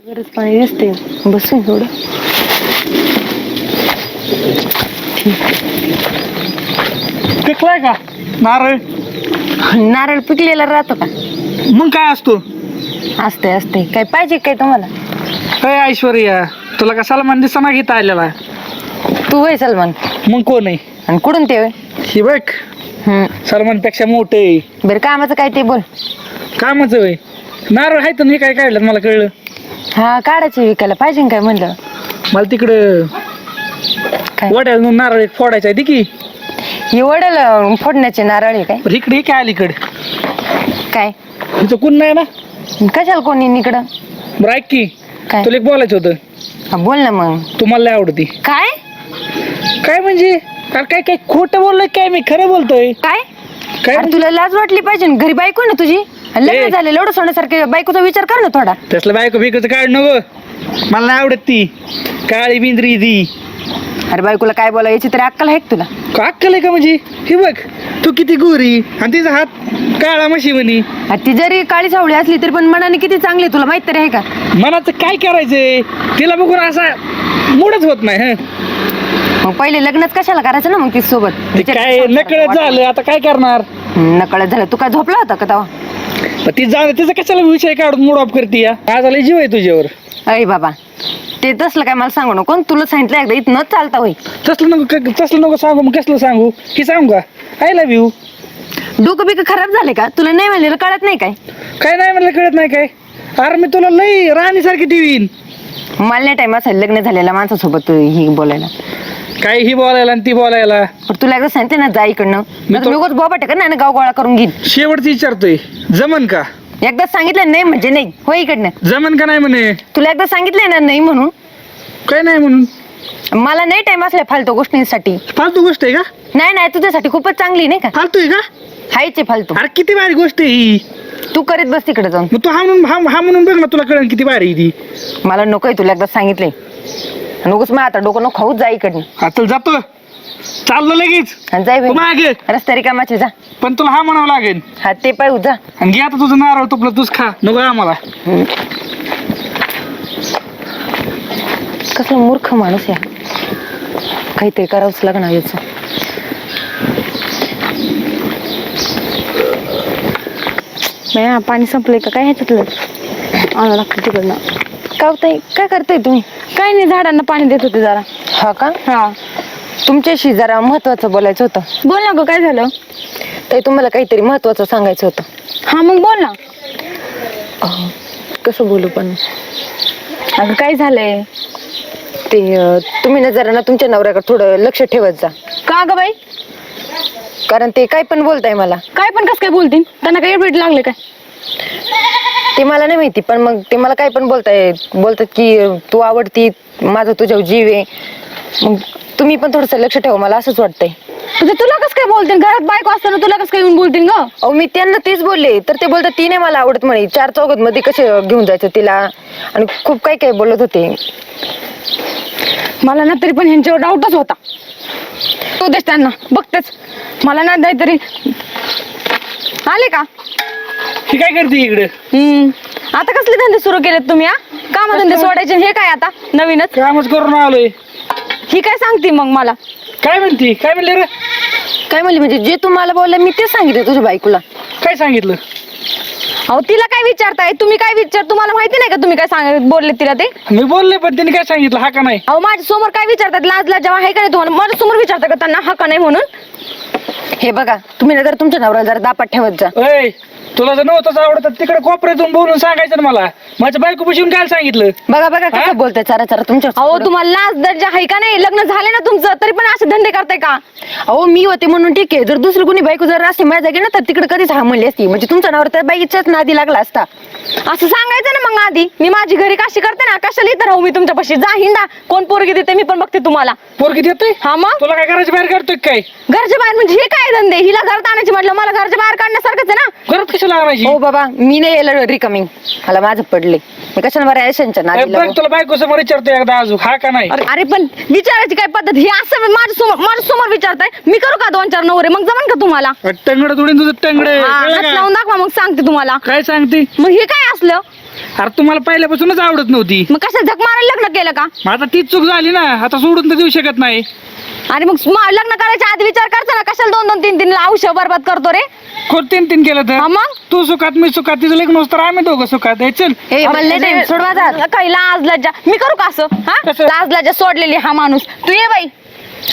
गरज पाणी दिसते बसून थोडं. पिकलाय का? नारळ? नारळ पिकलेला राहतो का? मग काय असतो? असते असते काय पाहिजे काय तुम्हाला? अय ऐश्वर्या तुला का सलमान दिसना घेता आलेला? तू होय सलमान. मग कोण आहे? आणि कुठून ते होय? ही बघ. हम्म. सलमानपेक्षा मोठे बरं कामाचं काय ते बोल. कामाचं वय नारळ आहे तर मी काय काढलं मला कळलं. हा काढायचे विकायला पाहिजे ना काय म्हणलं? मला तिकडं काय? वड्याला नारळ एक फोडायचा आहे की. हे वडल फोडण्याचे नारळ आहे काय? बरं इकडे काय अलीकडे. काय? इथं कोण नाही ना? कशाला कोणी इकडं? बरं ऐक की. काय? तुला एक बोलायचं होतं. हा, बोल ना मग. तुम्हाला लय आवडती. काय? काय म्हणजे? अरे काय काय खोटं बोललोय काय मी? खरं बोलतोय. काय? काय अरे तुला लाज वाटली पाहिजे ना घरी बायको आहे ना तुझी? लग्न. झालं एवढं सोन्यासारखे बायकोचा विचार कर ना थोडा. तसलं बायको बिकोचं काढ नको? मला नाही आवडत ती. काळी बिंद्री ती. अरे बायकोला काय बोला याची तरी अक्कल आहे का तुला? का अक्कल आहे का म्हणजे? हे बघ तू किती गोरी आणि तिचा हात काळा म्हशी म्हणी अरे ती जरी काळी सावळी असली तरी पण मनाने किती चांगली आहे, तुला माहीत तरी आहे का? मनाचं काय करायचंय? तिला बघून असा मूडच होत नाही हं. मग पहिले लग्नच कशाला करायचं ना मग ती सोबत ते काय नकळत झालं आता काय करणार? नकळत झालं. तू काय झोपला होता का तेव्हा? ती जाऊ तिचा कशाला विषय काढून मूड ऑफ करते या? आज आला जीव आहे तुझ्यावर. अरे बाबा ते तसलं काय मला सांगू नको तुला सांगितलं एकदा इथं न चालता होई तसलं नको क- तसलं नको सांगू मग कसलं सांगू? की सांगू का? आय लव्ह यू डोकं बिकं खराब झाले का? तुला नाही म्हणलेलं कळत नाही काय? काय नाही म्हणलं कळत नाही काय? अरे मी तुला लई राणीसारखी टीव्हीन मला नाही टाइम असेल लग्न झालेल्या माणसासोबत ही बोलायला. काय ही बोलायला आणि ती बोलायला. पण तुला एकदा सांगते ना जा इकडनं. मी तो- मी उगाच बोबा टेकन ना गाव गोळा करून घेईन. शेवटचं विचारतोय जमन का? एकदा सांगितलं नाही म्हणजे नाही. हो इकडनं. जमन का नाही म्हणे? तुला एकदा सांगितलंय ना नाही म्हणून. काय नाही म्हणून? मला नाही टाइम असल्या फालतू गोष्टींसाठी. फालतू गोष्ट आहे का? नाही नाही तुझ्यासाठी खूपच चांगली नाही का? फालतू आहे का? हायचे फालतू. अरे किती भारी गोष्ट आहे ही. तू करीत बस तिकडे जाऊन. मग तू हा म्हणून हा हा म्हणून बघ ना तुला कळेल किती भारी आहे ती. मला नकोय तुला एकदा सांगितलंय. नकोच मग आता डोकं नको खाऊच जा इकडनं. आता जातो. चाललो लगेच. आणि जाय तू बाई. मागे. रस्ता रिकामाचे जा. पण तुला हा म्हणावं लागेल. हा ते पाहू जा. आणि घे आता तुझं नारळ तुपलं तूच खा. नको आम्हाला. कसं मूर्ख माणूस या काहीतरी करावंच लागणार याचं. नाही पाणी संपलंय का? काय ह्याच्यातलं? आणावं लागतं तिकडनं. का ताई काय करताय तुम्ही? काय नाही झाडांना पाणी देत होते जरा. हा का? हा. तुमच्याशी जरा महत्वाचं बोलायचं होतं. बोल ना ग काय झालं? ते तुम्हाला काहीतरी महत्वाचं सांगायचं होतं. हा मग बोल ना. अहो, कसं बोलू पण? अगं काय झालंय? ते अं, तुम्ही ना जरा ना तुमच्या नवऱ्याकडे थोडं लक्ष ठेवत जा. का ग बाई? कारण ते काय पण बोलताय मला. काय पण कस काय बोलतील? त्यांना काही भेट लागले काय? ते मला नाही माहिती पण मग ते मला काय पण बोलताय बोलतात की तू आवडती माझा तुझ्यावर जीव आहे. मग तुम्ही पण थोडस लक्ष ठेवा मला असंच वाटतंय. म्हणजे तुला कस काय बोलतील? घरात बायको असताना तुला कस काय येऊन बोलतील ग? अहो मी त्यांना तेच बोलले तर ते बोलतात ती नाही मला आवडत म्हणे चार चौघात मध्ये कसे घेऊन जायचं तिला? आणि खूप काही काही बोलत होते. मला ना तरी पण ह्यांच्यावर डाऊटच होता. तू देश त्यांना बघतेच मला ना काहीतरी आले का? ही काय करते इकडे? हम्म. आता कसले धंदे सुरू केलेत तुम्ही हा? काम धंदे सोडायचे आणि हे काय आता नवीनच? कामच करून आलोय. ही काय सांगते मग मला? काय म्हणती? काय म्हणले रे? काय म्हणले म्हणजे जे तुम्हाला बोलले मी तेच सांगितलं तुझ्या बायकोला. काय सांगितलं? अहो तिला काय विचारताय? तुम्ही काय विचार तुम्हाला माहिती नाही का तुम्ही काय सांग बोलले तिला ते? मी बोलले पण त्यांनी काय सांगितलं? हा का नाही? अहो माझ्यासमोर काय विचारतात? लाजला जेव्हा आहे का नाही तुम्हाला? माझ्यासमोर विचारता का त्यांना हा का नाही म्हणून? हे बघा तुम्ही ना जर तुमच्या नवऱ्याला जरा दापात ठेवत जा. तुला जर नव्हतंच आवडत तिकडे कोपऱ्यातून बोलून सांगायचं ना मला. माझ्या बायको बसून काय सांगितलं? बघा बघा हा? कसं बोलताय चरा चरा तुमच्या अहो तुम्हाला लाज दर्जा आहे का नाही? लग्न झाले ना तुमचं तरी पण असे धंदे करताय का? अहो मी होते म्हणून ठीक आहे. जर दुसरं कोणी बायको जर असते माझ्या जागी ना तर तिकडे कधीच हा म्हणली असती. म्हणजे तुमचा नवरा त्या बाईच्याच नादी लागला असता. असं सांगायचं ना मग आधी. मी माझी घरी काशी करते ना कशाला इथं राहू मी तुमच्यापाशी जा हिंदा कोण पोरगी देते मी पण बघते तुम्हाला. पोरगी देतोय? हा मग? तुला काय करायचं बाहेर काढतोय काय? घरच्या बाहेर म्हणजे हे काय धंदे? हिला घरात आणायची म्हटलं मला घरच्या बाहेर काढण्यासारखंच आहे ना. घरात कशाला आणायची हो बाबा मी नाही यायला रिकमिंग मला माझं पडले. मी कशाला बरं अय, नादी बघ लागू? तुला बायको समोर विचारतोय एकदा अजून हा का नाही? अरे अरे पण विचारायची काय पद्धत? ही असं माझ्यासमोर माझ्यासमोर विचारताय. मी करू का दोन चार नवरे? मग जमन का तुम्हाला? टंगड तुडीन तुझं टंगड. हा, हात लावून दाखवा मग सांगते तुम्हाला. काय सांगते? मग हे काय असलं? अरे तुम्हाला पहिल्यापासूनच आवडत नव्हती. मग कसं झक मारायला लग्न केलं का? मग आता तीच चूक झाली ना आता सोडून तर देऊ शकत नाही. आणि मग म- लग्न करायच्या आधी विचार करता ना कशाला दोन दोन तीन तीन औषध बरबाद करतो रे? कोण तीन तीन केलं हा तर मग? तू सुखात मी सुखात तिचं लग्न होतं तर आम्ही दोघं सुखात. आहे चल. सोडवा जा. काही लाज लज्जा. मी करू का असं? हा? कसं? लाज लज्जा सोडलेली हा माणूस. तू ये बाई.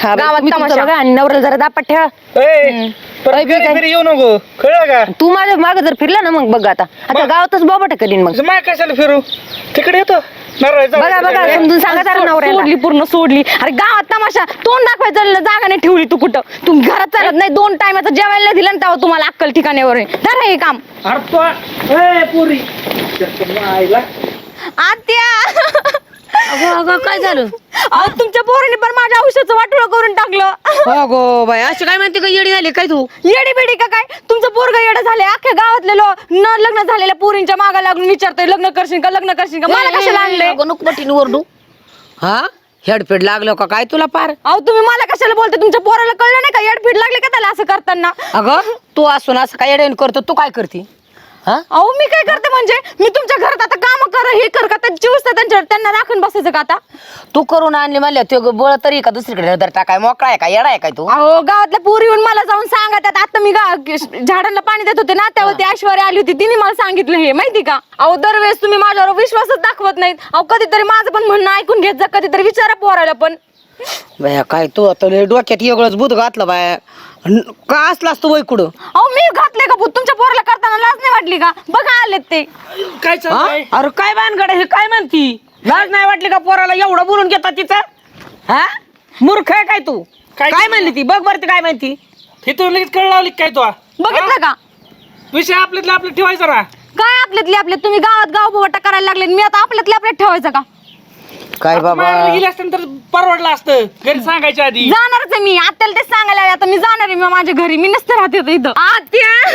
हा बाई, गावात तुम्ही तुमचं तमाशा. बघा आणि नवऱ्याला जरा दापात ठेवा. ए, परत ऐक घरी काय? घरी येऊ नको. कळलं का? तू माझ्या माग जर फिरला ना मग बघ आता. आता. गावातच बोबाटा करीन मग. माय कशाला फिरू? तिकडे येतो. नारळ जाऊ. बघा बघा समजून सांगा जरा नवऱ्याला. सोडली पूर्ण सोडली. अरे गावात तमाशा. तोंड दाखवायचं जागा नाही ठेवली तू कुठं. तू घरात चालत नाही दोन टायमाचं जेवायला नाही दिलं ना तेव्हा तुम्हाला अक्कल ठिकाण्यावर. आहे. धरा हे काम. अरे तो ए पुरी. आईला आत्या. अगं अगं काय झालं? अहो तुमच्या पोराने पण माझ्या औषधाचं वाटोळं करून टाकलं. अगो बाय अशी काय म्हणते का येडी झाली काय तू? येडी बिडी का काय? तुमचं पोरग येडं झाले अख्ख्या गावातले लोक न लग्न झालेल्या पोरींच्या मागा लागून विचारतोय लग्न करशील का लग्न करशील का? मला कशाला आणले पटीने ओरडू. हा? हेडफेड लागलो का काय तुला पार? अहो तुम्ही मला कशाला बोलते तुमच्या पोराला कळलं नाही का? येडफीड लागले का त्याला असं करताना? अगं तू असून असं काय येडण करतो? तू काय करते? हा? अहो मी काय करते म्हणजे? मी तुमच्या घरात आता काम कर हे कर का? त्यांची व्यवस्था त्यांच्या त्यांना राखून बसायचं का आता? तू करून आणली म्हणल्या तो बळ तरी का दुसरीकडे नजर टाकाय? मोकळा आहे का? येडा आहे काय तू? अहो गावातल्या पोरी येऊन मला जाऊन सांगा त्यात आता मी गा- झाडांना पाणी देत होते ना त्यावरती ऐश्वर्या आली होती. तिने मला सांगितलं हे माहिती का? अहो दरवेळेस तुम्ही माझ्यावर विश्वासच दाखवत नाहीत. अहो कधीतरी माझं पण म्हणणं ऐकून घेत जा कधीतरी विचारा पोराला पण. बाया काय तू आता लय डोक्यात वेगळंच बुध घातलं बाया. का असलास तू वय कुठं? अहो मी घातले का भूत? तुमच्या पोराला करताना लाज नाही वाटली का? बघा आलेत ते. काय? चाललंय? अरे काय बानगड हे काय म्हणती? लाज नाही वाटली का पोराला? एवढं बोलून घेतात तिचं? हा? मूर्ख आहे काय तू? काय काय म्हणली ती? बघ बरं ती काय म्हणती. हे तू लगेच कळ लावली काय तू? बघितलं का? विषय आपल्यातला आपलं ठेवायचा ना काय आपल्यातले आपले? तुम्ही गावात गाव बोटा करायला लागले मी आता आपल्यातले आपल्यात ठेवायचं का? काय बाबा? गेली असतं तर परवडलं असतं. घरी सांगायच्या आधी. जाणारच आहे मी. आत्याला तेच सांगायला. आता मी जाणार आहे. मी माझ्या घरी. मी नसते राहते इथं इथं. आत्या!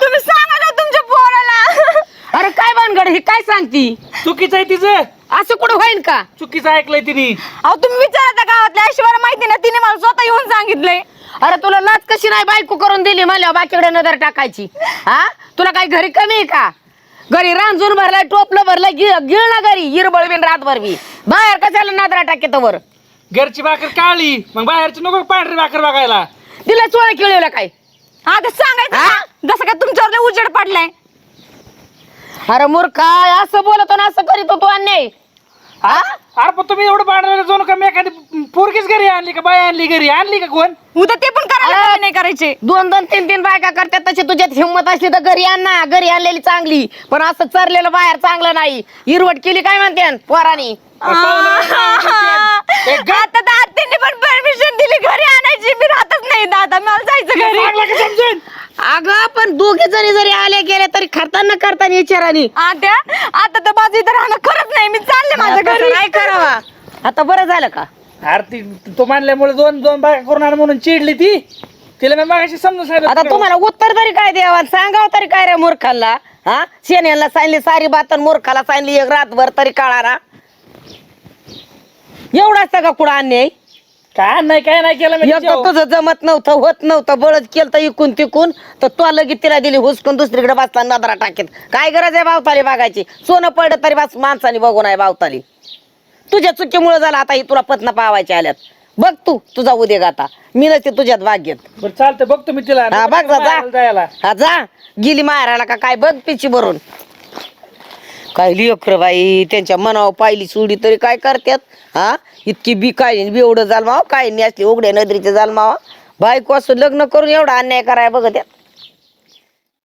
तुम्ही सांगा ना तुमच्या पोराला. अरे काय बानगड हे काय सांगती? चुकीचं आहे तिचं. असं कुठं होईन का? चुकीचं ऐकलंय तिने. अहो तुम्ही विचारा त्या गावातल्या. ऐश्वर्या माहिती ना तिने मला स्वतः येऊन सांगितलंय. अरे तुला लाच कशी नाही बायको करून दिली म्हणल्या बाकीकडे नजर टाकायची. हा? तुला काही घरी कमी आहे का? घरी रांजून भरलाय टोपलं भरलाय गिळ गिळ ना घरी. हिरबळ बिन रातभर बी. बाहेर कशाला नादरा टाके वर घरची भाकर काळी मग बाहेरची नको पांढरी भाकर बघायला. तिला चोळ खेळवलं काय? हा ते सांगायचं? ना. जसं काय तुमच्यावर लय उजेड पडलाय. अरे मूर्खा असं बोलतो ना असं करीतो तू अन्याय. हा? अरे पण तुम्ही एवढं पांढऱ्याला जाऊन का मी एखादी पोरगीच घरी आणली का बाय आणली घरी आणली का कोण? उद्या ते पण करायला अरे. नाही करायचे. दोन दोन तीन तीन बायका करतात तशी तुझ्यात हिंमत असली तर घरी आण ना घरी आणलेली चांगली. पण असं चरलेलं बाहेर चांगलं नाही. हिरवट केली काय म्हणते पोरानी? आता तर आत्याने पण परमिशन दिली घरी आणायची. मी राहतच नाही दादा मला जायचं घरी. अगं पण दोघे जणी जरी आले गेले तरी करताना करताना विचारानी आत्या आता तर माझं इथं राहणं खरंच नाही. मी चालले माझ्या तसं घरी. नाही करावा. आता बरं झालं का? अरे ती मानल्यामुळे दोन दोन बायका करून आण म्हणून चिडली ती. तिला मी मागाशी समजून सांगितलं आता तुम्हाला उत्तर तरी काय द्यावा? सांगाव तरी काय रे मूर्खाला? हा? शेण्याला सांगली सारी बात आणि मूर्खाला सांगली एक रातभर तरी कळाना एवढा सगळं कुठं अन्याय? काय नाही काय नाही केलं मी एक. तुझं जमत नव्हतं होत नव्हतं बळच केलं तर इकून तिकून. तर तो लगेच तिला दिली हुसकून दुसरीकडे बसला नजरा टाकेत. काय गरज आहे बावताली बघायची? सोनं पडलं तरी बस माणसाने बघून आहे बावताली. तुझ्या चुकीमुळे झाला आता ही तुला पत्न पावायचे आल्यात. बघ तू तुझा उद्योग आता. मी नसते तुझ्यात भाग्यत बरं चालतंय बघतो मी तिला. हा बघ जायला. हा जा. गेली मारायला का काय? बघ पिची भरून. काय लिओकर बाई त्यांच्या मनावर पाहिली सोडी तरी काय करतात हा? इतकी बी काय बी एवढं जालमाव काय नाही असली उघड्या नदरीचे जालमावा. बायको असं लग्न करून एवढा अन्याय कराय बघत्यात.